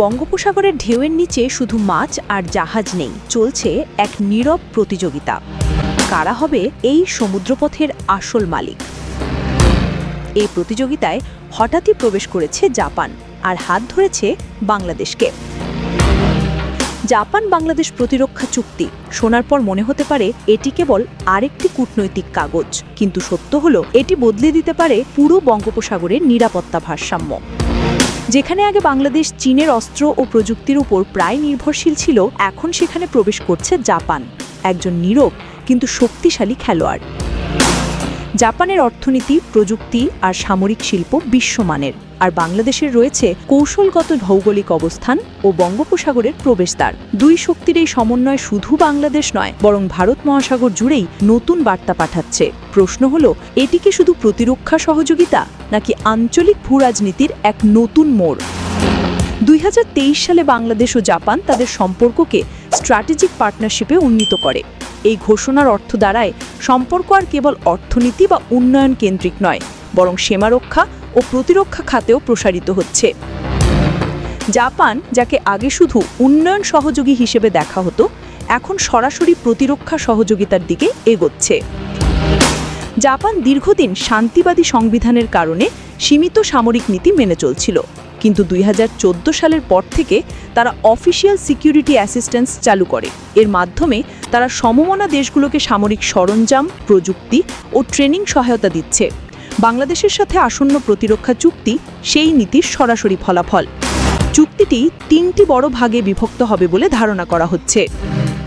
বঙ্গোপসাগরের ঢেউয়ের নিচে শুধু মাছ আর জাহাজ নেই, চলছে এক নীরব প্রতিযোগিতা। কারা হবে এই সমুদ্রপথের আসল মালিক? এই প্রতিযোগিতায় হঠাৎই প্রবেশ করেছে জাপান আর হাত ধরেছে বাংলাদেশকে। জাপান বাংলাদেশ প্রতিরক্ষা চুক্তি। শোনার পর মনে হতে পারে এটি কেবল আরেকটি কূটনৈতিক কাগজ, কিন্তু সত্য হলো এটি বদলে দিতে পারে পুরো বঙ্গোপসাগরের নিরাপত্তা ভারসাম্য। যেখানে আগে বাংলাদেশ, চীনের অস্ত্র ও প্রযুক্তির উপর প্রায় নির্ভরশীল ছিল, এখন সেখানে প্রবেশ করছে জাপান। একজন নীরব, কিন্তু শক্তিশালী খেলোয়াড়। জাপানের অর্থনীতি, প্রযুক্তি আর সামরিক শিল্প বিশ্বমানের। আর বাংলাদেশের রয়েছে কৌশলগত ভৌগোলিক অবস্থান ও বঙ্গোপসাগরের প্রবেশদ্বার। দুই শক্তির এই সমন্বয় শুধু বাংলাদেশ নয়, বরং ভারত মহাসাগর জুড়েই নতুন বার্তা পাঠাচ্ছে। প্রশ্ন হল এটি কি শুধু প্রতিরক্ষা সহযোগিতা নাকি আঞ্চলিক ভূরাজনীতির এক নতুন মোড়? দুই হাজার তেইশ সালে বাংলাদেশ ও জাপান তাদের সম্পর্ককে স্ট্র্যাটেজিক পার্টনারশিপে উন্নীত করে। এই ঘোষণার অর্থ দাঁড়ায় সম্পর্ক আর কেবল অর্থনীতি বা উন্নয়ন কেন্দ্রিক নয়, বরং সীমারক্ষা ও প্রতিরক্ষা খাতেও প্রসারিত হচ্ছে। জাপান, যাকে আগে শুধু উন্নয়ন সহযোগী হিসেবে দেখা হতো, এখন সরাসরি প্রতিরক্ষা সহযোগিতার দিকে এগোচ্ছে। জাপান দীর্ঘদিন শান্তিবাদী সংবিধানের কারণে সীমিত সামরিক নীতি মেনে চলছিল। কিন্তু দুই হাজার চোদ্দ সালের পর থেকে তারা অফিসিয়াল সিকিউরিটি অ্যাসিস্ট্যান্স চালু করে। এর মাধ্যমে তারা সমমনা দেশগুলোকে সামরিক সরঞ্জাম, প্রযুক্তি ও ট্রেনিং সহায়তা দিচ্ছে। বাংলাদেশের সাথে আসন্ন প্রতিরক্ষা চুক্তি, সেই নীতির সরাসরি ফলাফল। চুক্তিটি তিনটি বড় ভাগে বিভক্ত হবে বলে ধারণা করা হচ্ছে।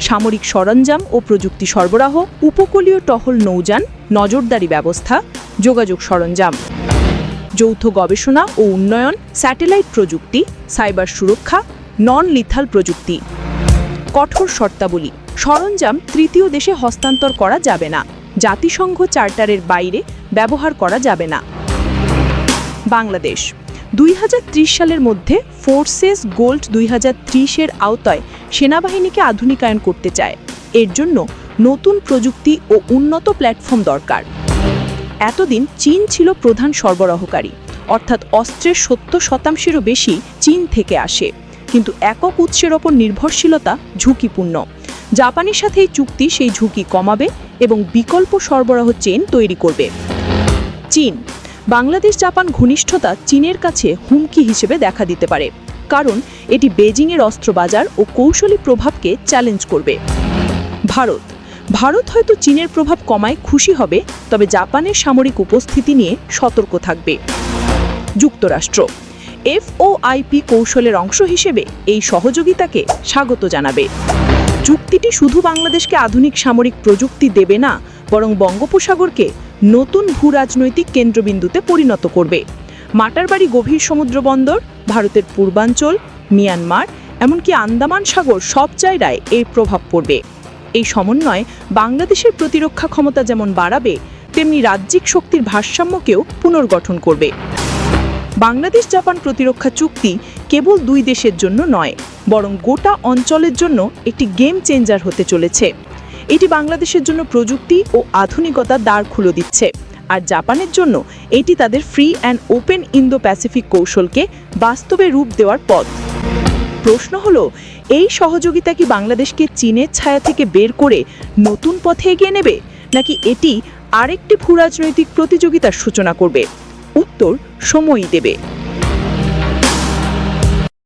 সামরিক সরঞ্জাম ও প্রযুক্তি সরবরাহ, উপকূলীয় টহল নৌযান, নজরদারি ব্যবস্থা, যোগাযোগ সরঞ্জাম। যৌথ গবেষণা ও উন্নয়ন, স্যাটেলাইট প্রযুক্তি, সাইবার সুরক্ষা নন লিথাল প্রযুক্তি। কঠোর শর্তাবলী, সরঞ্জাম তৃতীয় দেশে হস্তান্তর করা যাবে না। জাতিসংঘ চার্টারের বাইরে ব্যবহার করা যাবে না। বাংলাদেশ, দুই হাজার ত্রিশ সালের মধ্যে ফোর্সেস গোল্ড দুই এর আওতায় সেনাবাহিনীকে আধুনিকায়ন করতে চায়। এর জন্য নতুন প্রযুক্তি ও উন্নত প্ল্যাটফর্ম দরকার। এতদিন চীন ছিল প্রধান সরবরাহকারী। অর্থাৎ অস্ত্রের সত্তর শতাংশেরও বেশি চীন থেকে আসে। কিন্তু একক উৎসের ওপর নির্ভরশীলতা ঝুঁকিপূর্ণ। জাপানের সাথে এই চুক্তি সেই ঝুঁকি কমাবে এবং বিকল্প সরবরাহ চেন তৈরি করবে। চীন। বাংলাদেশ জাপান ঘনিষ্ঠতা চীনের কাছে হুমকি হিসেবে দেখা দিতে পারে। কারণ এটি বেজিংয়ের অস্ত্র বাজার ও কৌশলী প্রভাবকে চ্যালেঞ্জ করবে। ভারত। ভারত হয়তো চীনের প্রভাব কমায় খুশি হবে, তবে জাপানের সামরিক উপস্থিতি নিয়ে সতর্ক থাকবে। যুক্তরাষ্ট্র, এফওআইপি কৌশলের অংশ হিসেবে এই সহযোগিতাকে স্বাগত জানাবে। চুক্তিটি শুধু বাংলাদেশকে আধুনিক সামরিক প্রযুক্তি দেবে না, বরং বঙ্গোপসাগরকে নতুন ভূরাজনৈতিক কেন্দ্রবিন্দুতে পরিণত করবে। মাটারবাড়ি গভীর সমুদ্র বন্দর, ভারতের পূর্বাঞ্চল, মিয়ানমার, এমনকি আন্দামান সাগর সব জায়গায় এর প্রভাব পড়বে। এই সমন্বয় বাংলাদেশের প্রতিরক্ষা ক্ষমতা যেমন বাড়াবে, তেমনি রাজ্যিক শক্তির ভারসাম্যকেও পুনর্গঠন করবে। বাংলাদেশ জাপান প্রতিরক্ষা চুক্তি কেবল দুই দেশের জন্য নয়, বরং গোটা অঞ্চলের জন্য একটি গেম চেঞ্জার হতে চলেছে। এটি বাংলাদেশের জন্য প্রযুক্তি ও আধুনিকতার দ্বার খুলে দিচ্ছে, আর জাপানের জন্য এটি তাদের free and open Indo Pacific কৌশলকে বাস্তবে রূপ দেওয়ার পথ। প্রশ্ন হলো এই সহযোগিতা কি বাংলাদেশকে চীনের ছায়া থেকে বের করে নতুন পথে এগিয়ে নেবে? নাকি এটি আরেকটি ভূরাজনৈতিক প্রতিযোগিতার সূচনা করবে? উত্তর সময়ই দেবে।